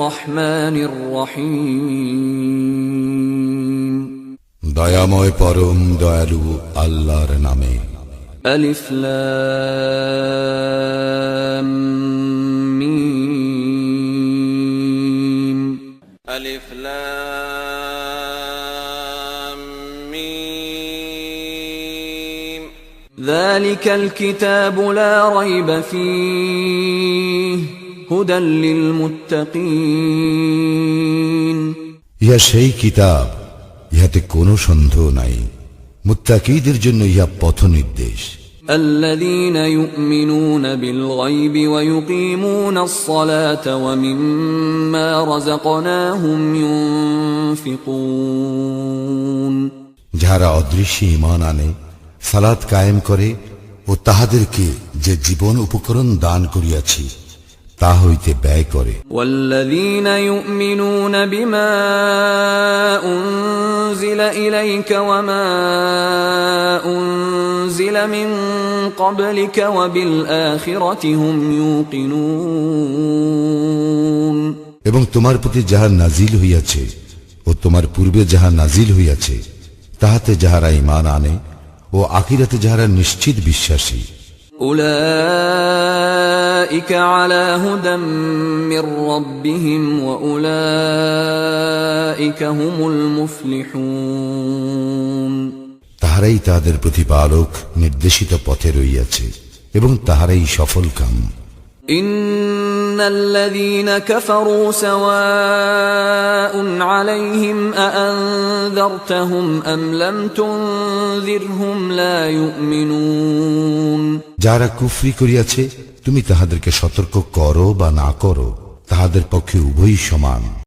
الرحمن الرحيم দয়াময় পরম দয়ালু আল্লাহর নামে ألف لام ميم ألف لام ميم ذلك الكتاب لا ريب فيه হুদাল ইহা সেই কিতাব ইহাতে কোন সন্দেহ নাই। মুত্তাকিদের জন্য ইহা পথ নির্দেশ الذين يؤمنون بالغيب ويقيمون الصلاة ومما رزقناهم ينفقون যারা অদৃশ্যে ইমান আনে সালাদ কায়েম করে ও তাহাদেরকে যে জীবন উপকরণ দান করিয়াছি তা হইতে ব্যয় করে والذين يؤمنون بما أنزل إليك وما أنزل من قبلك وبالآخرة هم يوقنون এবং তোমার প্রতি যাহা নাজিল হইয়াছে ও তোমার পূর্বে যাহা নাজিল হইয়াছে তাহাতে যাহারা ইমান আনে ও আকিরাতে যাহারা নিশ্চিত বিশ্বাসী أولئك على هدى من ربهم وأولئك هم المفلحون তাহারাই তাহাদের প্রতিপালক নির্দেশিত পথে রইয়াছে এবং তাহারাই সফল কাম إن الذين كفروا سواء عليهم أأنذرتهم أم لم تنذرهم لا يؤمنون যারা কুফরি করিয়াছে তুমি তাহাদেরকে সতর্ক করো বা না করো তাহাদের পক্ষে উভয়ই সমান।